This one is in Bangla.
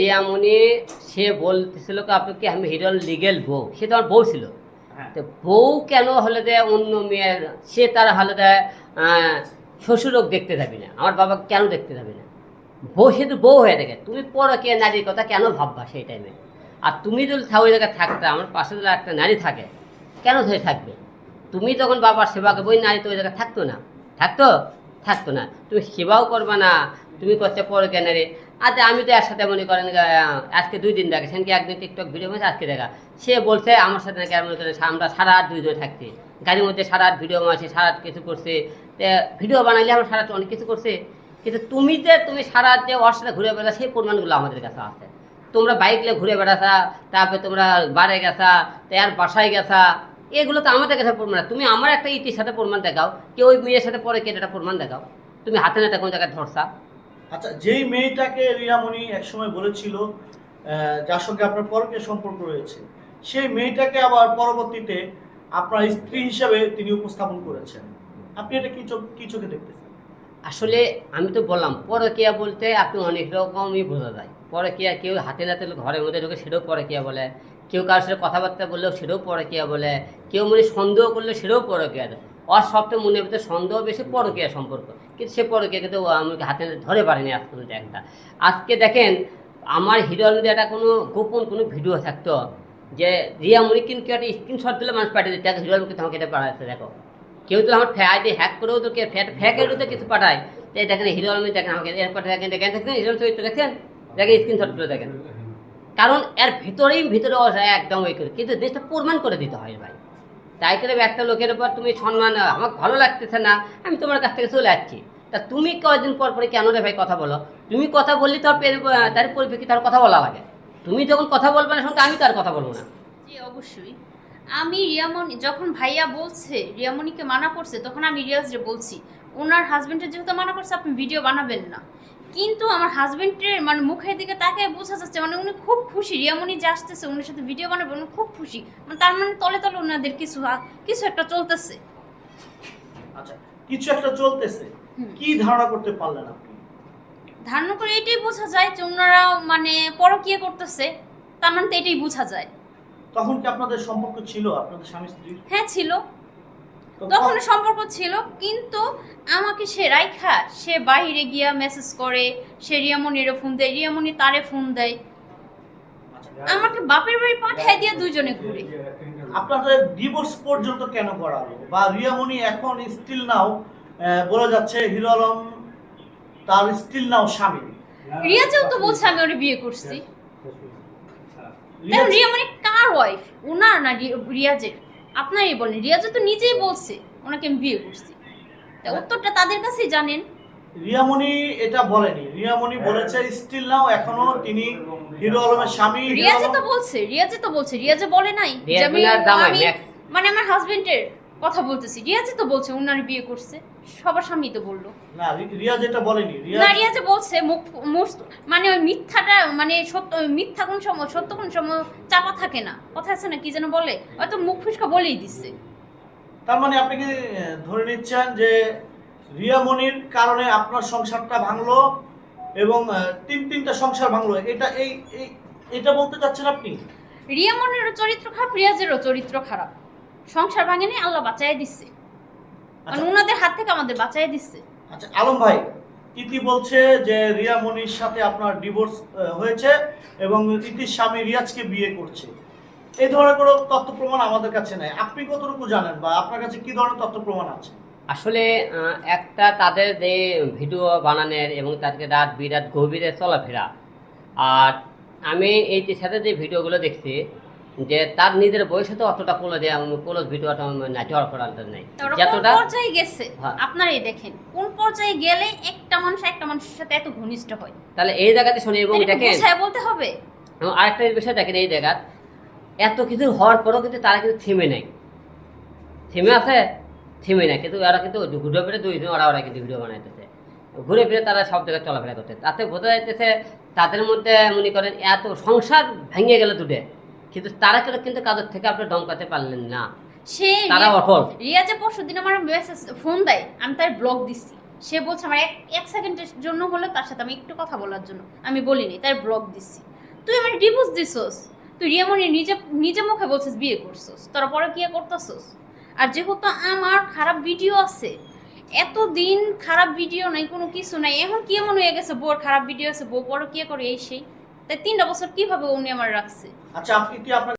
রিয়ামণি সে বলতেছিল কি আপনাকে আমি হিরল লিগেল বউ? সে তো আমার বউ ছিল। হ্যাঁ। তো বউ কেন হলে দেয় অন্য মেয়ের সে তার হলে দেয় শ্বশুরক দেখতে যাবি না আমার বাবা কেন দেখতে যাবি না? বউ সে তো বউ হয়ে থাকে। তুমি পরকে নারীর কথা কেন ভাববা সেই টাইমে আর তুমি যদি ওই জায়গায় থাকতে আমার পাশে যদি একটা নারী থাকে কেন ধরে থাকবে? তুমি তখন বাবার সেবা করবে ওই নারী তো ওই জায়গায় থাকতো না। থাকতো? থাকতো না। তুমি সেবাও করবে না তুমি করতে পরকে নারী আচ্ছা আমি তো একসাথে মনে করেন আজকে দুই দিন দেখা। সেনকে একদিন টিকটক ভিডিও মাঝে আজকে দেখা। সে বলছে আমার সাথে নাকি মনে করেন আমরা সারা রাত দুই ধরে থাকছি। গাড়ির মধ্যে সারা রাত ভিডিও মারছে, সারা রাত কিছু করছে। ভিডিও বানাইলে আমার সারা রাত অনেক কিছু করছে। কিন্তু তুমি যে, তুমি সারা যে ওর সাথে ঘুরে বেড়া সেই প্রমাণগুলো আমাদের কাছে আছে। তোমরা বাইক নিয়ে ঘুরে বেড়াছা তারপরে তোমরা বারে গেছা তার বাসায় গেছা, এগুলো তো আমাদের কাছে প্রমাণ তুমি আমার একটা ইটির সাথে প্রমাণ দেখাও, কেউ ওই মেয়ের সাথে পরে কেটে একটা প্রমাণ দেখাও। তুমি হাতে নাতে কোনো জায়গায় ধরছা। আচ্ছা যেই মেয়েটাকে রিয়ামণি একসময় বলেছিল যার সঙ্গে আপনার পরকীয় সম্পর্ক রয়েছে, সেই মেয়েটাকে আবার পরবর্তীতে আপনার স্ত্রী হিসেবে তিনি উপস্থাপন করেছেন। আপনি এটা কি চোখ কি চোখে দেখতেছেন? আসলে আমি তো বললাম, পরকিয়া বলতে আপনি অনেক রকমই বোঝা যায়। পরকিয়া কেউ হাতে নাতে ঘরের মধ্যে ঢুকে সেটাও পরকিয়া বলে। কেউ কারোর সাথে কথাবার্তা বললেও সেটাও পরকিয়া বলে। কেউ মনে সন্দেহ করলে সেটাও পরকিয়া। ওর মনের ভিতরে সন্দেহ বেশি পরকিয়া সম্পর্ক। কিন্তু সে পরকিয়া কিন্তু আমাকে হাতে ধরে পারেনি আজ পর্যন্ত একটা। আজকে দেখেন, আমার হিরোর মধ্যে একটা কোনো গোপন কোনো ভিডিও থাকতো যে রিয়া মুনি কিন্তু কেউ একটা স্ক্রিনশট দিলে, মানুষ পাঠিয়ে দিতে হিরোর মুখে তোমাকে এটা পাঠাচ্ছে দেখো। কেউ তো আমার আইডি হ্যাক করেও তো কে ফ্যাট ফ্যাকেরও তো কিছু পাঠায়। তাই দেখেন হিরো আলমী দেখেন আমাকে এরপর দেখেন দেখেন দেখেন হিরো চরিত্র দেখেন দেখেন স্ক্রিনশটগুলো দেখেন। কারণ এর ভিতরেই ভিতরে একদম ওই করে। কিন্তু দেশটা প্রমাণ করে দিতে হয় ভাই। তাই করে একটা লোকের উপর তুমি সম্মান আমার ভালো লাগতেছে না, আমি তোমার কাছ থেকে চলে যাচ্ছি। তা তুমি কয়েকদিন পর পরে কেন রে ভাই কথা বলো? তুমি কথা বললে তো তার পরিপ্রেক্ষিতে তার কথা বলা লাগে। তুমি যখন কথা বলবে না সঙ্গে আমি তার কথা বলব না। জি, অবশ্যই। আমি রিয়ামণি, যখন ভাইয়া বলছে, রিয়ামণিকে মানা করছে, তখন আমি রিয়াজরে বলছি, ওনার হাজবেন্ডের যেহেতু মানা করছে, আপনি ভিডিও বানাবেন না। কিন্তু আমার হাজবেন্ডের মানে মুখের দিকে তাকে বোঝা যাচ্ছে মানে উনি খুব খুশি রিয়ামণি যে আসতেছে উনার সাথে ভিডিও বানাবে উনি খুব খুশি। মানে তার মানে তলে তলে ওনাদের কিছু কিছু একটা চলতেছে। আচ্ছা কিছু একটা চলতেছে। কি ধারণা করতে পারলেন আপনি? ধারণা করে এটাই বোঝা যায় যে ওনারা মানে পরকিয়া করতেছে তার মানে তো এটাই বোঝা যায়। তখন কি আপনাদের সম্পর্ক ছিল আপনাদের স্বামী স্ত্রীর হ্যাঁ ছিল। তখন সম্পর্ক ছিল কিন্তু আমাকে সে রাইখা সে বাইরে গিয়া মেসেজ করে সে রিয়ামনিরও ফোন দেয় রিয়ামনি তারে ফোন দেয়। আচ্ছা, আমাকে বাপের বাড়ি পাঠায় দিয়ে দুইজনে ঘুরে। আপনাদের ডিভোর্স পর্যন্ত কেন করালো? বা রিয়ামণি এখন স্টিল নাও বলে যাচ্ছে হিরো আলম তার স্টিল নাও স্বামী। রিয়াজেও তো বলছে আমি ওরে বিয়ে করছি। রিয়ামনি কার ওয়াইফ ওনার না রিয়াজের? আপনারই বলেন রিয়া তো নিজেই বলছে ওনাকে আমি বিয়ে করছি। তা উত্তরটা তাদের কাছেই জানেন। রিয়ামণি এটা বলেনি। রিয়ামণি বলেছে স্টিল নাও এখনও তিনি হিরো আলমের স্বামী রিয়াজে তো বলছে রিয়াজে তো বলছে রিয়াজে বলে নাই। যে আমি। মানে আমার হাজবেন্ডের কথা বলতেছি রিয়াজে তো বলছে উনার বিয়ে করছে। সবার সামনেই তো বলল। না রি- রিয়াজ এটা বলেনি না রিয়াজ রিয়াজে বলছে মুখ মানে ওই মিথ্যাটা মানে সত্য মিথ্যা কোন সময় সত্য কোন সময় চাপা থাকে না। কথা আছে না কি যেন বলে? হয়তো মুখ ফুসকা বলেই দিচ্ছে। তার মানে আপনি কি ধরে নিচ্ছেন যে রিয়ামণির কারণে আপনার সংসারটা ভাঙলো এবং তিন তিনটা সংসার ভাঙলো? এটা এই এটা বলতে চাচ্ছেন আপনি? রিয়ামনেরও চরিত্র খারাপ রিয়াজেরও চরিত্র খারাপ। সংসার ভাঙেনি আল্লাহ বাঁচাই দিচ্ছে। মানে আচ্ছা ওনাদের হাত থেকে আমাদের বাঁচাই দিচ্ছে। আচ্ছা আলম ভাই ইতি বলছে যে রিয়ামণির সাথে আপনার ডিভোর্স হয়েছে এবং ইতির স্বামী রিয়াজকে বিয়ে করছে? এই ধরনের কোনো তথ্য প্রমাণ আমাদের কাছে নেই। আপনি কতটুকু জানেন বা আপনার কাছে কি ধরনের তথ্য প্রমাণ আছে? আসলে একটা তাদের যে ভিডিও বানানোর এবং তাদেরকে রাত বিরাট গভীরে চলাফেরা। আর আমি এই যে সাথে যে ভিডিওগুলো দেখছি যে তার নিজের বয়সে তো অতটা কোলো দেওয়া কোলো ভিডিওটা নেটওয়ার্ক করার নেই। যতটা পর্যায়ে গেছে? হ্যাঁ। আপনারাই দেখেন কোন পর্যায়ে গেলে একটা মানুষ একটা মানুষের সাথে এত ঘনিষ্ঠ হয়? তাহলে এই জায়গাতে শুনি এবং দেখেন। বলতে হবে? এবং আরেকটা বিষয় দেখেন এই জায়গার এত কিছু হওয়ার পরেও কিন্তু তারা কিন্তু থেমে নেই। থেমে আছে থেমে নেই। কিন্তু ওরা কিন্তু ঘুরে ফিরে দুই দিন ওরা ওরা কিন্তু ভিডিও বানাইতেছে। ঘুরে ফিরে তারা সব জায়গায় চলাফেরা করতে তাতে বোঝা যাইতেছে তাদের মধ্যে মনে করেন এত সংসার ভেঙে গেল দুটে। কিন্তু তারা কিন্তু কিন্তু কাজের থেকে আপনি দমকাতে পারলেন না? সে তারা অটল। রিয়াজে পরশু দিন আমার মেসেজ ফোন দেয় আমি তার ব্লক দিছি সে বলছে আমার এক এক সেকেন্ডের জন্য হলে তার সাথে আমি একটু কথা বলার জন্য। আমি বলিনি তাই ব্লক দিছি তুই আমার ডিভোর্স দিছস। তুই রিয়ামনি নিজে নিজে মুখে বলছিস বিয়ে করছস। তোরা পরে কি করতেছস। আর যেহেতু আমার খারাপ ভিডিও আছে এতদিন খারাপ ভিডিও নাই কোনো কিছু নাই এখন কি এমন হয়ে গেছে বউর খারাপ ভিডিও আছে বউ পরে কি করে এই সেই। তাই তিনটা বছর কীভাবে উনি আমার রাখছে? আচ্ছা আপনি কি আপনার